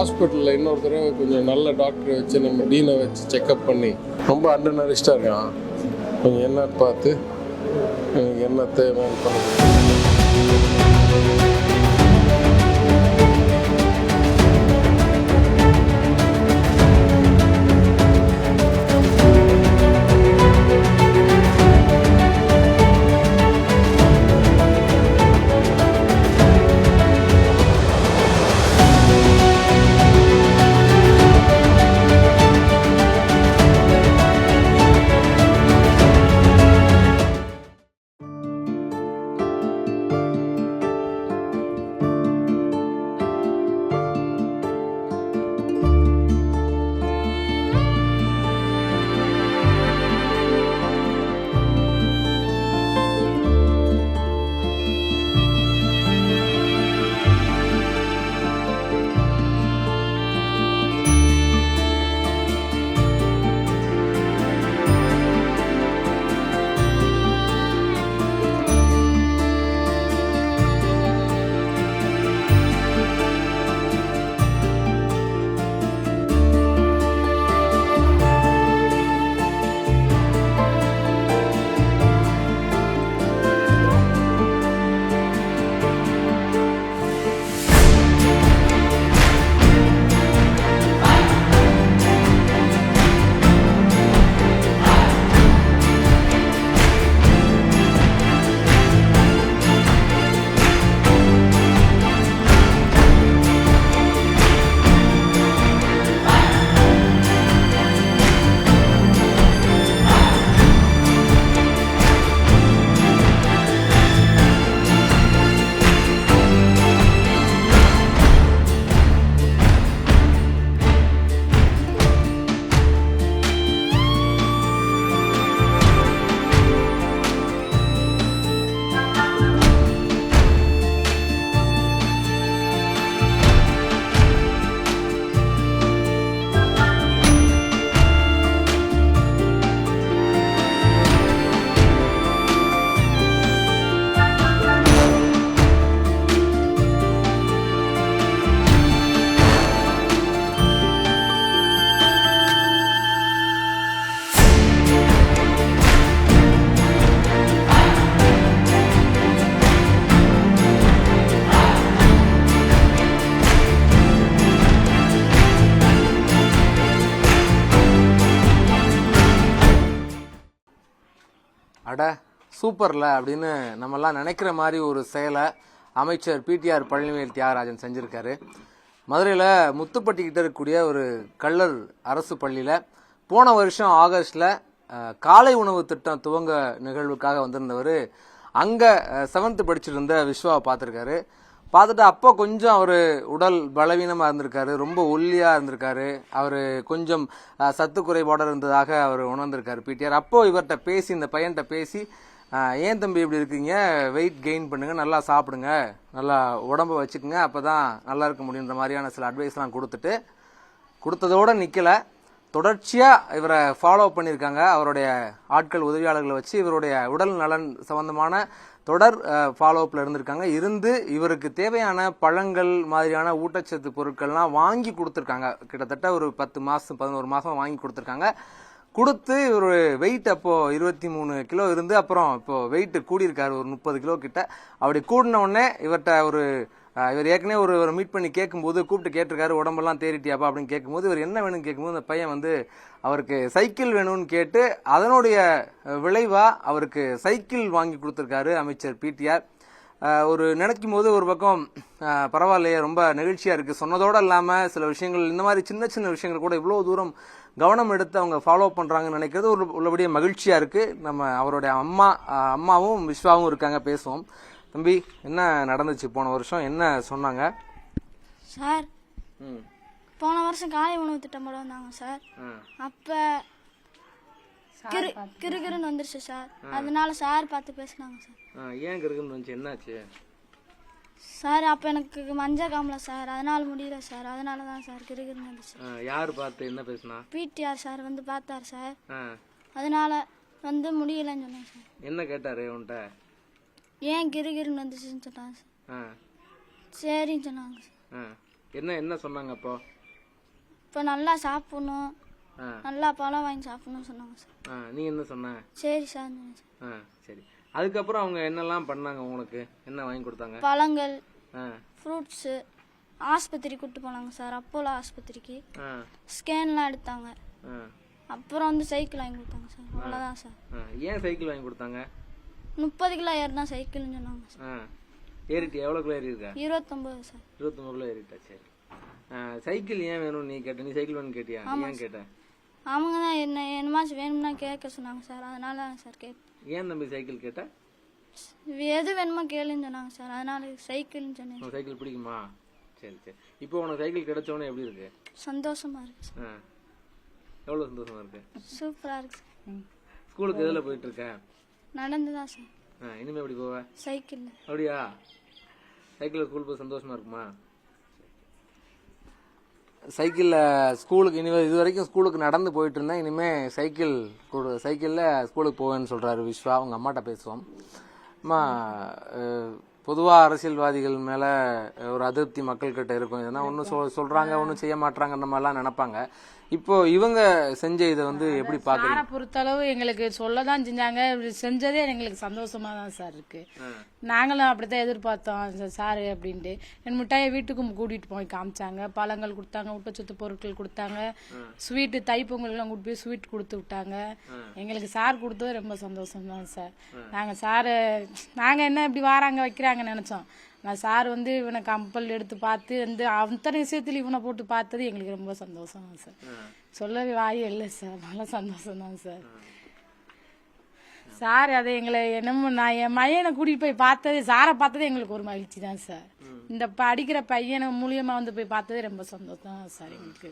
ஹாஸ்பிட்டலில் இன்னொரு தடவை கொஞ்சம் நல்ல டாக்டரை வச்சு நம்ம டீனை வச்சு செக்கப் பண்ணி ரொம்ப அண்டர் நரிஸ்டாக இருக்கான். கொஞ்சம் என்னன்னு பார்த்து எனக்கு என்ன தேவைன்னு பண்ண. அட சூப்பரில் அப்படின்னு நம்மெல்லாம் நினைக்கிற மாதிரி ஒரு செயலை அமைச்சர் பிடிஆர் பழனிவேல் தியாகராஜன் செஞ்சுருக்காரு. மதுரையில் முத்துப்பட்டி கிட்ட இருக்கக்கூடிய ஒரு கள்ளர் அரசு பள்ளியில் போன வருஷம் ஆகஸ்டில் காலை உணவு திட்டம் துவங்க நிகழ்வுக்காக வந்திருந்தவர் அங்கே செவன்த்து படிச்சுட்டு இருந்த விஸ்வாவை பார்த்துருக்காரு. பார்த்துட்டு அப்போ கொஞ்சம் அவர் உடல் பலவீனமாக இருந்திருக்காரு ரொம்ப ஒல்லியாக இருந்திருக்காரு. அவர் கொஞ்சம் சத்து குறைபாடு இருந்ததாக அவர் உணர்ந்திருக்காரு பிடிஆர் அப்போ இவர்கிட்ட பேசி இந்த பையன்கிட்ட பேசி ஏன் தம்பி இப்படி இருக்கீங்க? வெயிட் கெயின் பண்ணுங்கள் நல்லா சாப்பிடுங்க நல்லா உடம்ப வச்சுக்கோங்க அப்போ தான் நல்லா இருக்க முடியுன்ற மாதிரியான சில அட்வைஸ்லாம் கொடுத்துட்டு கொடுத்ததோட நிற்கலை தொடர்ச்சியாக இவரை ஃபாலோ பண்ணியிருக்காங்க அவருடைய ஆட்கள் உதவியாளர்களை வச்சு இவருடைய உடல் நலன் சம்பந்தமான தொடர் ஃபாலோஅப்ல இருந்திருக்காங்க. இருந்து இவருக்கு தேவையான பழங்கள் மாதிரியான ஊட்டச்சத்து பொருட்கள்லாம் வாங்கி கொடுத்துருக்காங்க. கிட்டத்தட்ட ஒரு பத்து மாதம் பதினோரு மாதம் வாங்கி கொடுத்துருக்காங்க. கொடுத்து இவர் வெயிட் அப்போது இருபத்தி மூணு கிலோ இருந்து அப்புறம் இப்போது வெயிட்டு கூடியிருக்காரு ஒரு முப்பது கிலோ கிட்ட. அப்படி கூடின உடனே இவர்கிட்ட ஒரு இவர் ஏற்கனவே ஒரு ஒரு மீட் பண்ணி கேட்கும்போது கூப்பிட்டு கேட்டிருக்காரு உடம்பெல்லாம் தேறிட்டியாப்பா? அப்படின்னு கேட்கும்போது இவர் என்ன வேணும்னு கேட்கும்போது அந்த பையன் வந்து அவருக்கு சைக்கிள் வேணும்னு கேட்டு அதனுடைய விளைவாக அவருக்கு சைக்கிள் வாங்கி கொடுத்துருக்காரு அமைச்சர் பிடிஆர் ஒரு நினைக்கும் போது ஒரு பக்கம் பரவாயில்லையே ரொம்ப நெகிழ்ச்சியாக இருக்குது சொன்னதோடு இல்லாமல் சில விஷயங்கள் இந்த மாதிரி சின்ன சின்ன விஷயங்கள் கூட இவ்வளோ தூரம் கவனம் எடுத்து அவங்க ஃபாலோ பண்ணுறாங்கன்னு நினைக்கிறது ஒரு உள்ளபடியே மகிழ்ச்சியாக இருக்குது நம்ம அவருடைய அம்மா அம்மாவும் விஸ்வாவும் இருக்காங்க பேசுவோம். தம்பி என்ன நடந்துச்சு? போன வருஷம் என்ன சொன்னாங்க? சார் ம். போன வருஷம் காலை உணவு திட்டம் போட வந்தாங்க சார். அப்போ கிரு கிருகிருன்னு வந்துருச்சு சார். அதனால சார் பார்த்து பேசினாங்க சார். ஏன் இருக்குன்னு வந்துச்சு? என்னாச்சு? சார் அப்போ எனக்கு மஞ்சள் காமல சார். அதனால முடியல சார். அதனால தான் சார் கிருகிருன்னு வந்துச்சு. யார் பார்த்து என்ன பேசுனா? பிடிஆர் சார் வந்து பார்த்தார் சார். அதனால வந்து முடியலன்னு சொன்னாங்க சார். என்ன கேட்டாரு உன்கிட்ட? ஏன் கிருகிருன்னு வந்துச்சுன்னு சொன்னாங்க சார். சரின்னு சொன்னாங்க சார். என்ன என்ன சொன்னாங்க அப்போ? இப்போ நல்லா சாப்பிடணும். ஆ. நல்லா பழம் வாங்கி சாப்பிடணும்னு சொன்னாங்க சார். ஆ நீ என்ன சொன்ன? சரி சார். ஆ சரி. அதுக்கப்புறம் அவங்க என்னெல்லாம் பண்ணாங்க உங்களுக்கு? என்ன வாங்கி கொடுத்தாங்க? பழங்கள் ஆ. ஃப்ரூட்ஸு ஆஸ்பத்திரி கூப்பிட்டு போனாங்க சார் அப்போலோ ஆஸ்பத்திரிக்கு. ஆ. ஸ்கேன்லாம் எடுத்தாங்க. ஆ. அப்புறம் வந்து சைக்கிள் வாங்கி கொடுத்தாங்க சார். அவ்வளோதான் சார். ஆ. ஏன் சைக்கிள் வாங்கி கொடுத்தாங்க? முப்பது கிலோ ஏறினா சைக்கிள்னு சொன்னாங்க சார். ஆ. ஏறிட்டு எவ்வளோ கிலோ ஏறி இருக்க இருபத்தொம்பது சார். இருபத்தொம்பது கிலோ ஏறிட்டா சரி. சைக்கிள் ஏன் வேணும் நீ கேட்ட? நீ சைக்கிள் வேணும் கேட்டியா? ஏன் கேட்ட? அவங்க தான் என்ன என்னமாச்சும் வேணும்னா கேட்க சொன்னாங்க சார். அதனால சார் கேட்டேன் ஏன் தம்பி சைக்கிள் கேட்ட? எது வேணுமோ கேளுன்னு சொன்னாங்க சார். அதனால சைக்கிள்னு சொன்னேன் சைக்கிள் பிடிக்குமா? சரி சரி. இப்போ உனக்கு சைக்கிள் கிடைச்ச உடனே எப்படி இருக்கு? சந்தோஷமா இருக்கு எவ்வளோ சந்தோஷமா இருக்கு? சூப்பராக இருக்கு ஸ்கூலுக்கு எதில் போயிட்டு இருக்க? நடந்து தான் சார் இனிமே எப்படி போவ? சைக்கிளில் அப்படியா? சைக்கிளில் ஸ்கூல் போய் சந்தோஷமா இருக்குமா? சைக்கிளில் ஸ்கூலுக்கு இனிமே இது வரைக்கும் ஸ்கூலுக்கு நடந்து போயிட்டு இருந்தேன். இனிமே சைக்கிள் கூட சைக்கிளில் ஸ்கூலுக்கு போவேன்னு சொல்றாரு விஸ்வா. அவங்க அம்மாட்ட பேசுவோம். அம்மா பொதுவாக அரசியல்வாதிகள் மேலே ஒரு அதிருப்தி மக்கள்கிட்ட இருக்கும். எதனா ஒன்று சொல் சொல்கிறாங்க ஒன்றும் செய்ய மாட்றாங்கன்ற மாதிரிலாம் நினைப்பாங்க. இப்போ இவங்க செஞ்ச இதை வந்து எப்படி பார்க்குறீங்க சாரை பொறுத்தளவு எங்களுக்கு சொல்ல தான் செஞ்சாங்க செஞ்சதே எங்களுக்கு சந்தோஷமா தான் சார் இருக்கு. நாங்களும் அப்படித்தான் எதிர்பார்த்தோம். சாரு அப்படின்ட்டு. என் மிட்டாயை வீட்டுக்கும் கூட்டிட்டு போய் காமிச்சாங்க. பழங்கள் கொடுத்தாங்க ஊட்டச்சத்து பொருட்கள் கொடுத்தாங்க. ஸ்வீட்டு தைப்பொங்கல் எல்லாம் கூட்டு போய் ஸ்வீட் கொடுத்து விட்டாங்க. எங்களுக்கு சார் கொடுத்தது ரொம்ப சந்தோஷம் தான் சார் நாங்க சாரு நாங்க என்ன இப்படி வாராங்க வைக்கிறாங்க நினைச்சோம். நான் சார் வந்து இவனை கம்பல் எடுத்து பார்த்து வந்து அத்தனை விஷயத்துல இவனை போட்டு பார்த்தது எங்களுக்கு ரொம்ப சந்தோஷம் தான் சார் சொல்லவே வாயே இல்லை சார். நல்ல சந்தோஷம் தான் சார். சார் அதை எங்களை என்னமோ நான் என் பையனை கூட்டிட்டு போய் பார்த்தது சாரை பார்த்ததே எங்களுக்கு ஒரு மகிழ்ச்சி தான் சார் இந்த படிக்கிற பையனை மூலியமா வந்து போய் பார்த்ததே ரொம்ப சந்தோஷம் தான் சார் எங்களுக்கு.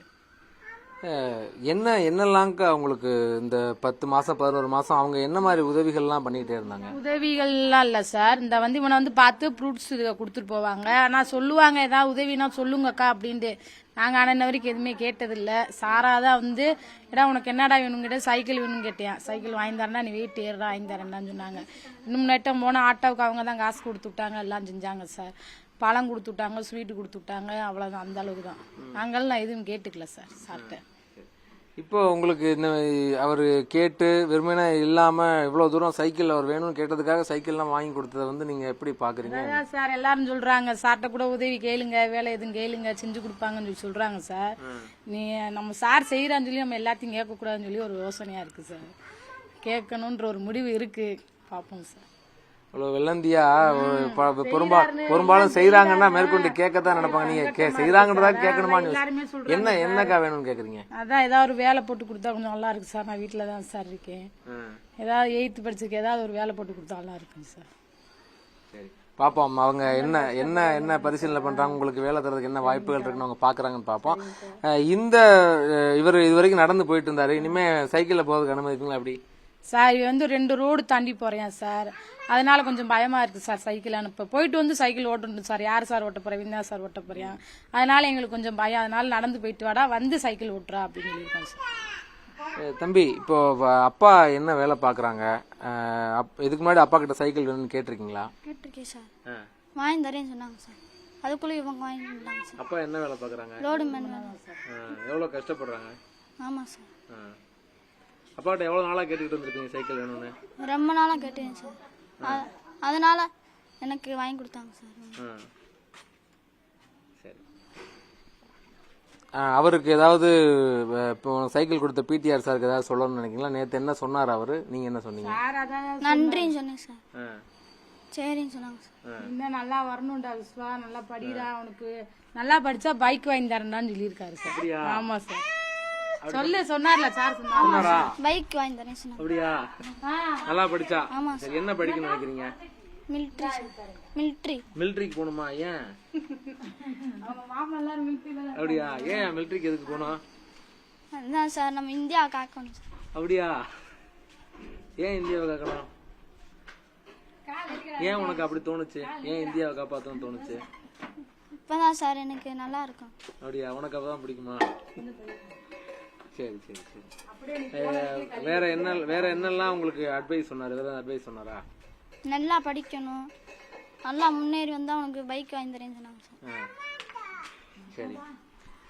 என்ன என்னெல்லாம்க்கு அவங்களுக்கு இந்த பத்து மாசம் பதினோரு மாசம் அவங்க என்ன மாதிரி உதவிகள்லாம் பண்ணிட்டே இருந்தாங்க? உதவிகள்லாம் இல்லை சார். இந்த வந்து இவனை வந்து பார்த்து ஃப்ரூட்ஸ் இதை கொடுத்துட்டு போவாங்க. ஆனால் சொல்லுவாங்க ஏதாவது உதவினா சொல்லுங்கக்கா அப்படின்ட்டு. நாங்கள் ஆனால் இன்ன வரைக்கும் எதுவுமே கேட்டதில்ல. சாரா தான் வந்து ஏடா உனக்கு என்னடா வேணும்? கேட்ட சைக்கிள் வேணும்னு கேட்டேன் சைக்கிள் வாங்கி தரேன்டா நீ வெயிட் ஏறுடா வாங்கி தரேன்டான்னு சொன்னாங்க. இன்னும் நெட்டம் போனால் ஆட்டோவுக்கு அவங்க தான் காசு கொடுத்து விட்டாங்க எல்லாம் செஞ்சாங்க சார். பழம் கொடுத்து விட்டாங்க ஸ்வீட்டு கொடுத்து விட்டாங்க அவ்வளோதான் அந்த அளவுக்கு தான் நாங்களும் நான் எதுவும் கேட்டுக்கல சார் சாப்பிட்டேன் இப்போ உங்களுக்கு இந்த அவர் கேட்டு வெறுமனே இல்லாம இவ்வளவு தூரம் சைக்கிள் அவர் வேணும்னு கேட்டதுக்காக சைக்கிள்லாம் வாங்கி கொடுத்ததை வந்து நீங்க எப்படி பாக்குறீங்க? அதான் சார் எல்லாரும் சொல்றாங்க சார்ட்ட கூட உதவி கேளுங்க வேலை எதுவும் கேளுங்க செஞ்சு கொடுப்பாங்கன்னு சொல்லி சொல்றாங்க சார் நீ நம்ம சார் செய்யறான்னு சொல்லி நம்ம எல்லாத்தையும் கேட்கக்கூடாதுன்னு சொல்லி ஒரு யோசனையா இருக்கு சார் கேட்கணுன்ற ஒரு முடிவு இருக்கு. பார்ப்போம் சார் இவ்வளவு வெள்ளந்தியா? பெரும்பா பெரும்பாலும் செய்யறாங்கன்னா மேற்கொண்டு கேட்கத்தான் நினைப்பாங்க. நீங்க கே செய்யறாங்கன்றதா கேட்கணுமா என்ன என்னக்கா வேணும்னு கேக்குறீங்க? அதான் ஏதாவது ஒரு வேலை போட்டு கொடுத்தா கொஞ்சம் நல்லா இருக்கு சார். நான் வீட்டில் தான் சார் இருக்கேன். ஏதாவது எயித்து படிச்சதுக்கு ஏதாவது ஒரு வேலை போட்டு கொடுத்தா நல்லா இருக்குங்க சார். சரி. பாப்போம். அவங்க என்ன என்ன என்ன பரிசீலனை பண்றாங்க? உங்களுக்கு வேலை தரதுக்கு என்ன வாய்ப்புகள் இருக்குன்னு அவங்க பாக்குறாங்கன்னு பாப்போம். அஹ் இந்த இவர் இது வரைக்கும் நடந்து போயிட்டு இருந்தாரு. இனிமே சைக்கிள்ல போறதுக்கு அனுமதிப்பீங்களா அப்படி சார் இது வந்து ரெண்டு ரோடு தாண்டி போறேன் சார். அதனால கொஞ்சம் பயமா இருக்கு சார் சைக்கிள் அனுப்ப. போயிட்டு வந்து சைக்கிள் ஓட்டணும் சார். யார் சார் ஓட்ட போறேன் விந்தா சார் ஓட்ட போறேன். அதனால எங்களுக்கு கொஞ்சம் பயம். அதனால நடந்து போயிட்டு வாடா வந்து சைக்கிள் ஓட்டுறா அப்படின்னு சொல்லியிருக்கோம் சார். தம்பி இப்போ அப்பா என்ன வேலை அப்- இதுக்கு முன்னாடி அப்பா கிட்ட சைக்கிள் வேணும்னு கேட்டிருக்கீங்களா? கேட்டிருக்கேன் சார். வாங்கி தரேன்னு சொன்னாங்க சார். அதுக்குள்ளே இவங்க வாங்கி தந்தாங்க சார். அப்பா என்ன வேலை பாக்குறாங்க? லோடு மேன் எவ்வளவு கஷ்டப்படுறாங்க? ஆமாம் சார். அப்பாட்ட எவ்வளவு நாளா கேட்டுக்கிட்டு இருந்திருக்கீங்க சைக்கிள் வேணும்னு? ரொம்ப நாளாக கேட்டேன் சார். அதனால எனக்கு வாங்கி கொடுத்தாங்க சார். சரி. அவருக்கு ஏதாவது இப்போ சைக்கிள் கொடுத்த பிடிஆர் சாருக்கு ஏதாவது சொல்லணும்னு நினைக்கிறீங்களா? நேத்து என்ன சொன்னார் அவரு? நீங்க என்ன சொன்னீங்க? நன்றின்னு சொன்னேன் சார். சரின்னு சொன்னாங்க சார். இன்னும் நல்லா வரணும்டா விஸ்வா. நல்லா படிடா அவனுக்கு. நல்லா படிச்சா பைக் வாங்கி தரேன்டான்னு சொல்லியிருக்காரு சார். ஆமா சார். சொல்லு சொன்னார்ல சார் சொன்னார்? பைக் வாங்கி தரேன் சொன்னாங்க அப்படியா? நல்லா படிச்சா? ஆமா சரி. என்ன படிக்கணும்னு நினைக்கிறீங்க? மிலிட்ரி மிலிட்ரி மிலிட்ரிக்கு போகணுமா ஏன்? அப்படியா? ஏன் மிலிட்ரிக்கு எதுக்கு போகணும்? அதுதான் சார். நம்ம இந்தியா காக்கணும் அப்படியா? ஏன் இந்தியாவை காக்கணும்? ஏன் உனக்கு அப்படி தோணுச்சு? ஏன் இந்தியாவை காப்பாத்தணும்னு தோணுச்சு? இப்போதான் சார் எனக்கு நல்லா இருக்கும். அப்படியா? உனக்கு அப்பதான் பிடிக்குமா? சரி சரி சரி. வேற என்ன வேற என்னெல்லாம் உங்களுக்கு அட்வைஸ் சொன்னாரு? வேற அட்வைஸ் சொன்னாரா? நல்லா படிக்கணும். நல்லா முன்னேறி வந்தால் உனக்கு பைக் வாங்கி தரேன்னு சொன்னாங்க சார்.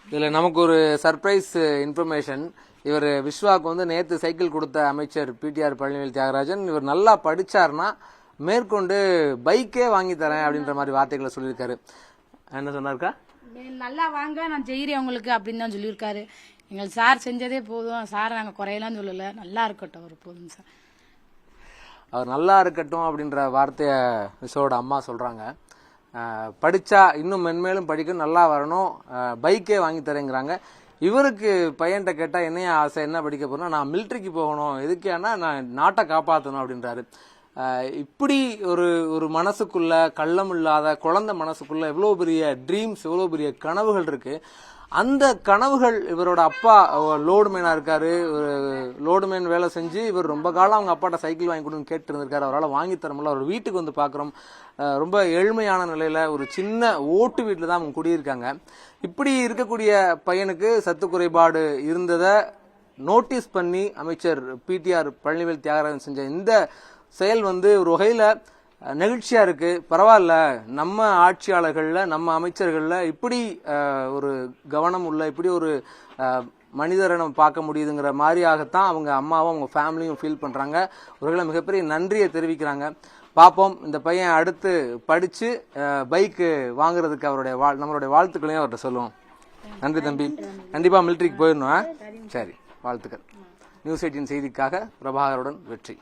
இதில் நமக்கு ஒரு சர்ப்ரைஸ் இன்ஃபர்மேஷன் இவர் விஸ்வாக்கு வந்து நேற்று சைக்கிள் கொடுத்த அமைச்சர் பிடிஆர் பழனிவேல் தியாகராஜன். இவர் நல்லா படிச்சார்னா மேற்கொண்டு பைக்கே வாங்கி தரேன் அப்படின்ற மாதிரி வார்த்தைகளை சொல்லியிருக்காரு. என்ன சொன்னாருக்கா? நீ நல்லா வாங்க நான் செய்கிறேன் உங்களுக்கு அப்படின்னு தான் சொல்லியிருக்காரு. எங்கள் சார் செஞ்சதே போதும். சார் நாங்கள் குறையலாம் சொல்லலை. நல்லா இருக்கட்டும் அவர் போதும் சார். அவர் நல்லா இருக்கட்டும் அப்படின்ற வார்த்தையை விசோட அம்மா சொல்கிறாங்க படித்தா இன்னும் மென்மேலும் படிக்கணும் நல்லா வரணும். பைக்கே வாங்கி தரேங்கிறாங்க. இவருக்கு பையன்கிட்ட கேட்டால் என்னைய ஆசை என்ன படிக்க போகிறோம்னா நான் மிலிட்ரிக்கு போகணும். எதுக்கேன்னா நான் நாட்டை காப்பாற்றணும் அப்படின்றாரு. இப்படி ஒரு ஒரு மனசுக்குள்ள கள்ளம் இல்லாத குழந்தை மனசுக்குள்ள எவ்வளோ பெரிய ட்ரீம்ஸ் எவ்வளோ பெரிய கனவுகள் இருக்குது அந்த கனவுகள் இவரோட அப்பா லோடு மேனா இருக்காரு. லோடு மேன் வேலை செஞ்சு இவர் ரொம்ப காலம் அவங்க அப்பாட்ட சைக்கிள் வாங்கி கொடுன்னு கேட்டு இருந்திருக்காரு அவரால் வாங்கி தர முடியல. அவர் வீட்டுக்கு வந்து பார்க்குறோம். ரொம்ப ஏழ்மையான நிலையில் ஒரு சின்ன ஓட்டு வீட்டில் தான் அவங்க குடியிருக்காங்க. இப்படி இருக்கக்கூடிய பையனுக்கு சத்து குறைபாடு இருந்ததை நோட்டீஸ் பண்ணி அமைச்சர் பிடிஆர் பழனிவேல் தியாகராஜன் செஞ்ச இந்த செயல் வந்து ஒரு வகையில் நெகிழ்ச்சியாக நெகிழ்ச்சியா இருக்கு. பரவாயில்ல. நம்ம ஆட்சியாளர்கள்ல நம்ம அமைச்சர்கள்ல இப்படி ஒரு கவனம் உள்ள இப்படி ஒரு மனிதரை நம்ம பார்க்க முடியுதுங்கிற மாதிரியாகத்தான் அவங்க அம்மாவும் அவங்க ஃபேமிலியும் ஃபீல் பண்றாங்க. ஒருவேளை மிகப்பெரிய நன்றியை தெரிவிக்கிறாங்க. பார்ப்போம். இந்த பையன் அடுத்து படிச்சு பைக்கு வாங்குறதுக்கு அவருடைய வாழ் நம்மளுடைய வாழ்த்துக்களையும் அவர்கிட்ட சொல்லுவோம். நன்றி தம்பி. கண்டிப்பாக மிலிட்ரிக்கு போயிடணும் சரி. வாழ்த்துக்கள். நியூஸ் எயிட்டின் செய்திக்காக பிரபாகருடன் வெற்றி.